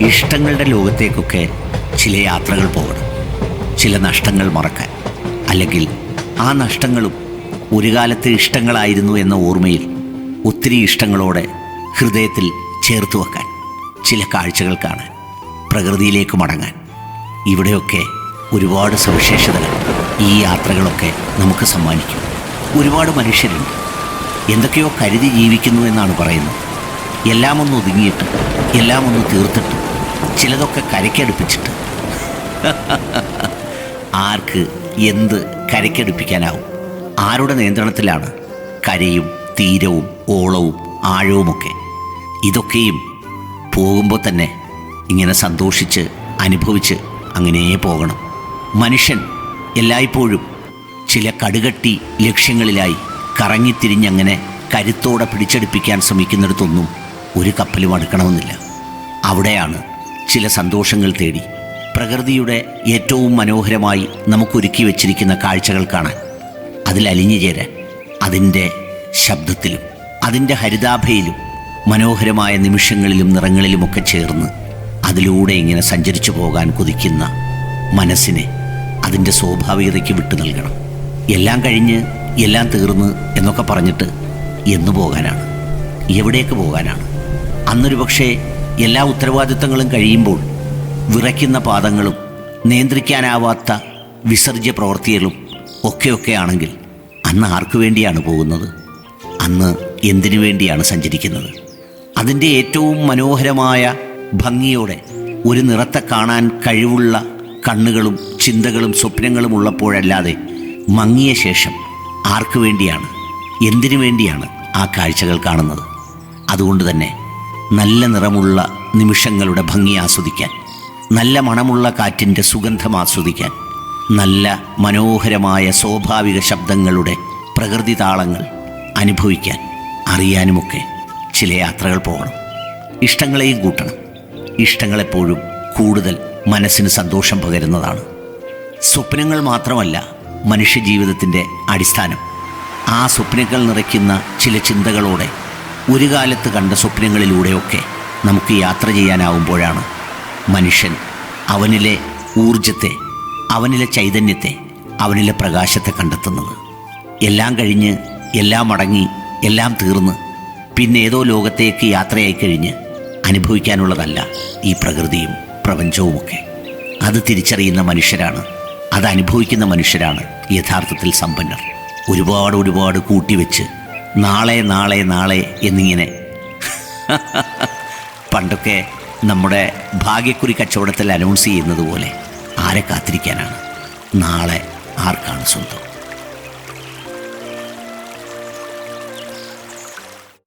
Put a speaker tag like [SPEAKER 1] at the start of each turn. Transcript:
[SPEAKER 1] ഇഷ്ടങ്ങളുടെ ലോകത്തേക്കൊക്കെ ചില യാത്രകൾ പോകണം. ചില നഷ്ടങ്ങൾ മറക്കാൻ. അല്ലെങ്കിൽ ആ നഷ്ടങ്ങളും ഒരു കാലത്ത് ഇഷ്ടങ്ങളായിരുന്നു എന്ന ഓർമ്മയിൽ ഒത്തിരി ഇഷ്ടങ്ങളോടെ ഹൃദയത്തിൽ ചേർത്ത് വെക്കാൻ ചില കാഴ്ചകൾ കാണാൻ പ്രകൃതിയിലേക്ക് മടങ്ങാൻ. ഇവിടെയൊക്കെ ഒരുപാട് സവിശേഷതകൾ ഈ യാത്രകളൊക്കെ നമുക്ക് സമ്മാനിക്കും. ഒരുപാട് മനുഷ്യരുണ്ട്. എന്തൊക്കെയോ കരുതി ജീവിക്കുന്നു എന്നാണ് പറയുന്നത്. എല്ലാം ഒന്ന് ഒതുങ്ങിയിട്ട് എല്ലാം ഒന്ന് തീർത്തിട്ട് ചിലതൊക്കെ കരയ്ക്കടുപ്പിച്ചിട്ട്. ആർക്ക് എന്ത് കരയ്ക്കടുപ്പിക്കാനാവും? ആരുടെ നിയന്ത്രണത്തിലാണ് കരയും തീരവും ഓളവും ആഴവുമൊക്കെ? ഇതൊക്കെയും പോകുമ്പോൾ തന്നെ ഇങ്ങനെ സന്തോഷിച്ച് അനുഭവിച്ച് അങ്ങനെ പോകണം. മനുഷ്യൻ എല്ലായ്പ്പോഴും ചില കടുകട്ടി ലക്ഷ്യങ്ങളിലായി കറങ്ങിത്തിരിഞ്ഞങ്ങനെ കരുത്തോടെ പിടിച്ചെടുപ്പിക്കാൻ ശ്രമിക്കുന്നിടത്തൊന്നും ഒരു കപ്പലും അടുക്കണമെന്നില്ല. അവിടെയാണ് ചില സന്തോഷങ്ങൾ തേടി. പ്രകൃതിയുടെ ഏറ്റവും മനോഹരമായി നമുക്കൊരുക്കി വച്ചിരിക്കുന്ന കാഴ്ചകൾ കാണാൻ അതിൽ അലിഞ്ഞു ചേരാൻ അതിന്റെ ശബ്ദത്തിലും അതിന്റെ ഹരിതാഭയിലും മനോഹരമായ നിമിഷങ്ങളിലും നിറങ്ങളിലുമൊക്കെ ചേർന്ന് അതിലൂടെ ഇങ്ങനെ സഞ്ചരിച്ചു പോകാൻ കൊതിക്കുന്ന മനസ്സിനെ അതിന്റെ സ്വാഭാവികതയ്ക്ക് വിട്ടു നൽകണം. എല്ലാം കഴിഞ്ഞ് എല്ലാം തീർന്ന് എന്നൊക്കെ പറഞ്ഞിട്ട് എന്നു പോകാനാണ്. എവിടേക്ക് പോകാനാണ്? അന്നൊരു പക്ഷേ എല്ലാ ഉത്തരവാദിത്തങ്ങളും കഴിയുമ്പോൾ വിറയ്ക്കുന്ന പാദങ്ങളും നിയന്ത്രിക്കാനാവാത്ത വിസർജ്യ പ്രവൃത്തികളും ഒക്കെയൊക്കെ ആണെങ്കിൽ അന്ന് ആർക്കു വേണ്ടിയാണ് പോകുന്നത്? അന്ന് എന്തിനു വേണ്ടിയാണ് സഞ്ചരിക്കുന്നത്? അതിന്റെ ഏറ്റവും മനോഹരമായ ഭംഗിയോടെ ഒരു നിറത്തെ കാണാൻ കഴിവുള്ള കണ്ണുകളും ചിന്തകളും സ്വപ്നങ്ങളും ഉള്ളപ്പോഴല്ലാതെ മങ്ങിയ ശേഷം ആർക്കു വേണ്ടിയാണ് എന്തിനു വേണ്ടിയാണ് ആ കാഴ്ചകൾ കാണുന്നത്? അതുകൊണ്ട് തന്നെ നല്ല നിറമുള്ള നിമിഷങ്ങളുടെ ഭംഗി ആസ്വദിക്കാൻ നല്ല മണമുള്ള കാറ്റിന്റെ സുഗന്ധം ആസ്വദിക്കാൻ നല്ല മനോഹരമായ സ്വാഭാവിക ശബ്ദങ്ങളുടെ പ്രകൃതി താളങ്ങൾ അനുഭവിക്കാൻ അറിയാനുമൊക്കെ ചില യാത്രകൾ പോകണം. ഇഷ്ടങ്ങളെയും കൂട്ടണം. ഇഷ്ടങ്ങളെപ്പോഴും കൂടുതൽ മനസ്സിന് സന്തോഷം പകരുന്നതാണ്. സ്വപ്നങ്ങൾ മാത്രമല്ല മനുഷ്യജീവിതത്തിന്റെ അടിസ്ഥാനം. ആ സ്വപ്നങ്ങൾ നിറയ്ക്കുന്ന ചില ചിന്തകളോടെ ഒരു കാലത്ത് കണ്ട സ്വപ്നങ്ങളിലൂടെയൊക്കെ നമുക്ക് യാത്ര ചെയ്യാനാവുമ്പോഴാണ് മനുഷ്യൻ അവനിലെ ഊർജത്തെ അവനിലെ ചൈതന്യത്തെ അവനിലെ പ്രകാശത്തെ കണ്ടെത്തുന്നത്. എല്ലാം കഴിഞ്ഞ് എല്ലാം അടങ്ങി എല്ലാം തീർന്ന് പിന്നെ ഏതോ ലോകത്തേക്ക് യാത്രയായി കഴിഞ്ഞ് അനുഭവിക്കാനുള്ളതല്ല ഈ പ്രകൃതിയും പ്രപഞ്ചവുമൊക്കെ. അത് തിരിച്ചറിയുന്ന മനുഷ്യരാണ് അത് അനുഭവിക്കുന്ന മനുഷ്യരാണ് യഥാർത്ഥത്തിൽ സമ്പന്നർ. ഒരുപാട് ഒരുപാട് കൂട്ടിവെച്ച് നാളെ നാളെ നാളെ എന്നിങ്ങനെ. പണ്ടൊക്കെ നമ്മുടെ ഭാഗ്യക്കുറി കച്ചവടത്തിൽ അനൗൺസ് ചെയ്യുന്നത് പോലെ ആരെ കാത്തിരിക്കാനാണ്? നാളെ ആർക്കാണ് സ്വന്തം?